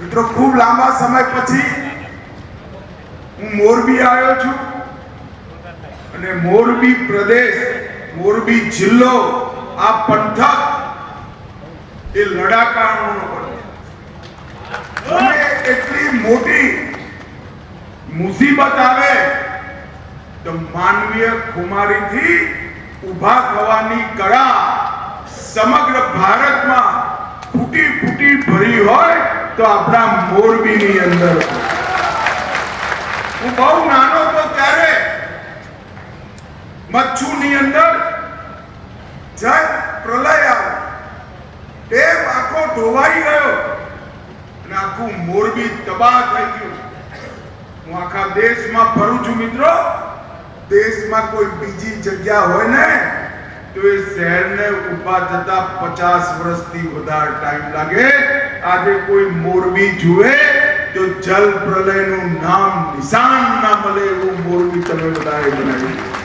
મિત્રો, ખૂબ લાંબા સમય પછી હું મોરબી આવ્યો છું અને મોરબી પ્રદેશ, મોરબી જિલ્લો, આ પંથક એ પંથક એટલી મોટી મુસીબત આવે તો માનવીય ખુમારીથી ઊભા થવાની કળા સમગ્ર ભારતમાં ફૂટી ફૂટી ભરી હોય તો આપણા મોરબીની અંદર. હું બહુ નાનો હતો ત્યારે મચ્છુની અંદર જય પ્રલય આવ્યો. ડેમ આખો ધોવાઈ ગયો અને આખું મોરબી તબાહ થઈ ગયું. હું આખા દેશમાં ફરું છું મિત્રો. દેશમાં કોઈ બીજી જગ્યા હોય ને, તો એ શહેરને ઊભા થતા પચાસ વર્ષથી વધારે ટાઈમ લાગે. આજે કોઈ મોરબી જુએ તો જલ પ્રલયનું નામ નિશાન ના મળે એવું મોરબી તમે બધાએ બનાવ્યું.